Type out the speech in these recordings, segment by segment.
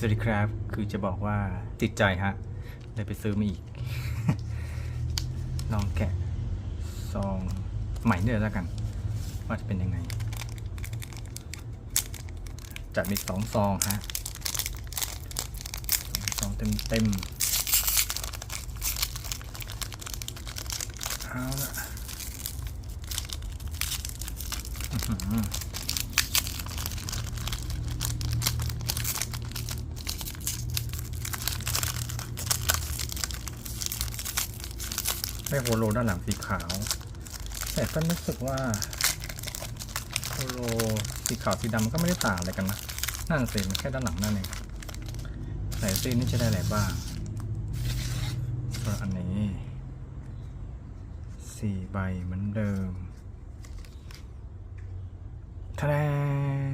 สวัสดีครับ คือจะบอกว่าติดใจฮะ เลยไปซื้อมาอีก ลองแกะซองใหม่เนี่ยแล้วกัน ว่าจะเป็นยังไง จัดมีสองซองฮะสองเต็มเต็มเอาละอื้อหือ ไม่โฮโลด้านหลังสีขาว แต่ก็รู้สึกว่าโฮโลสีขาวสีดำก็ไม่ได้ต่างอะไรกันนะนั่นสิมันแค่ด้านหลังนั่นเองใส่ซีนี่จะได้อะไรบ้างก็อันนี้สี่ใบเหมือนเดิมทะแดง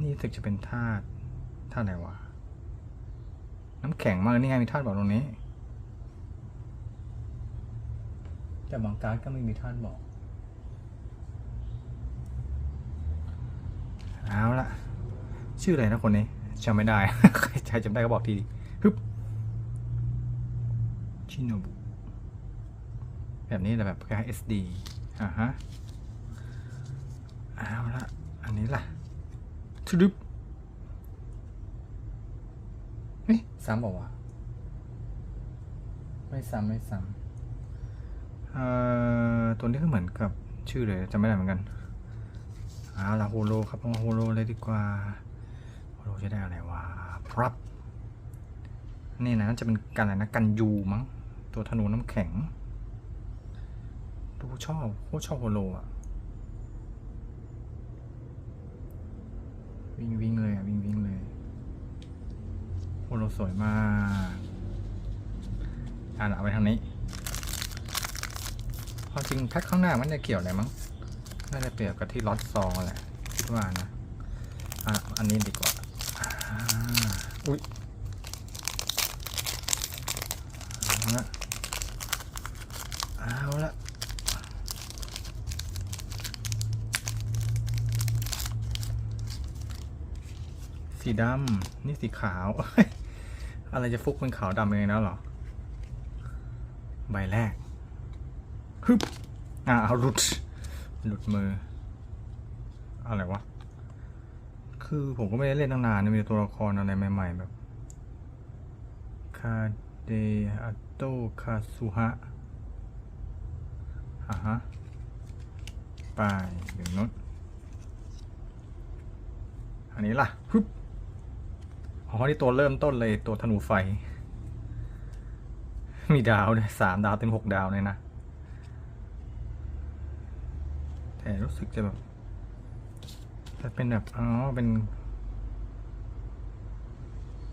นี่รู้สึกจะเป็นธาตุธาตุอะไรวะ น้ำแข็งมากนี่ไงมีธาตุบอกตรงนี้ แต่บางการ์ดก็ไม่มีท่านบอก เอาละชื่ออะไรนะคนนี้จำไม่ได้ ใครใครจำได้ก็บอกทีฮึบชิโนบุ แบบนี้แหละแบบคล้าย SD อ่าฮะ เอาละอันนี้ล่ะทุดุบเฮ้ยซ้ำบอกว่าวะไม่ซ้ำไม่ซ้ำ เอ่อตัวนี้ก็เหมือนกับชื่อเลยจำไม่ได้เหมือนกันเอาละโฮโลครับเอาโฮโลเลยดีกว่าโฮโลจะได้อะไรวะพรับนี่นะน่าจะเป็นกันอะไรนะกันยูมั้งตัวธนูน้ำแข็งดูชอบโคตรชอบโฮโลอะวิ่งวิ่งเลยอะวิ่งวิ่งเลยโฮโลสวยมากอ่านเอาไปทางนี้ ความจริงแพ็คข้างหน้ามันจะเกี่ยวอะไรมั้งน่าจะเปรียบกับที่ล็อตซองแหละคิดว่านะอะอันนี้ดีกว่าอุ้ยเอาละเอาละสีดำนี่สีขาว อะไรจะฟุกเป็นขาวดำเองแล้วเหรอ ใบแรก ฮึบอ่าหลุดหลุดมือ อะไรวะ คือผมก็ไม่ได้เล่นตั้งนานมีตัวละครอะไรใหม่ ๆ แบบ คาเดอาโตคาซุฮะอะฮะ ไปถึงนู้นอันนี้ล่ะฮึบอ๋อนี่ตัวเริ่มต้นเลยตัวธนูไฟ มีดาวเลยสามดาวเป็นหกดาวเลยนะ แต่รู้สึกจะแบบจะเป็นแบบอ๋อเป็น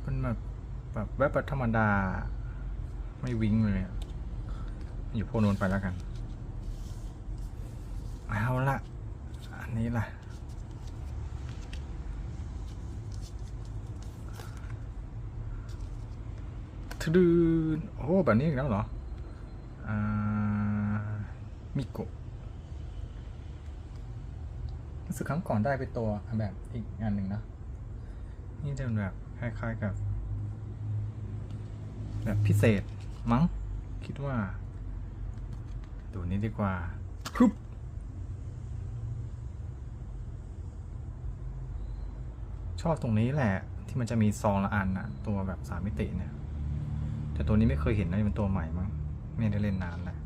เป็นแบบแบบแวบบธรรมดา ไม่วิ้งเลยอะอยู่โพนนไปแล้วกัน เอาละอันนี้ล่ะทะดืนโอ้ แบบนี้อีกแล้วเหรอ อ่า มิโกะ รู้สึกครั้งก่อนได้ไปตัวแบบอีกงานหนึ่งนะนี่จะเป็นแบบคล้ายๆกับ แบบพิเศษมั้ง คิดว่าดูนี้ดีกว่าฮึบชอบตรงนี้แหละ ที่มันจะมีซองละอันอะตัวแบบสามมิติเนี่ย แต่ตัวนี้ไม่เคยเห็นนะเป็นตัวใหม่มั้งไม่ได้เล่นนานแล้ว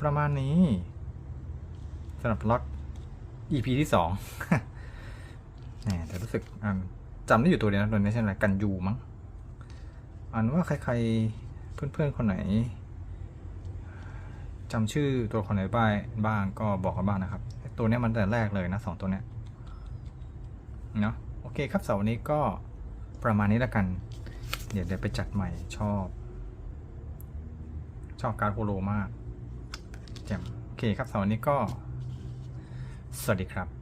ประมาณนี้ สำหรับล็อต EP ที่สองแต่รู้สึกจำได้อยู่ตัวเดียวนะตัวนี้ใช่ไหมกันยูมั้งอันว่าใครๆเพื่อนๆคนไหนจำชื่อตัวคนไหนบ้างบ้างก็บอกกันบ้างนะครับ ตัวนี้มันแต่แรกเลยนะสองตัวเนี้ยเนาะโอเคครับเสาร์นี้ก็ประมาณนี้แล้วกัน เดี๋ยวเดี๋ยวไปจัดใหม่ชอบ ชอบการโฮโลมากแจ่มโอเคครับเสาร์นี้ก็ สวัสดีครับ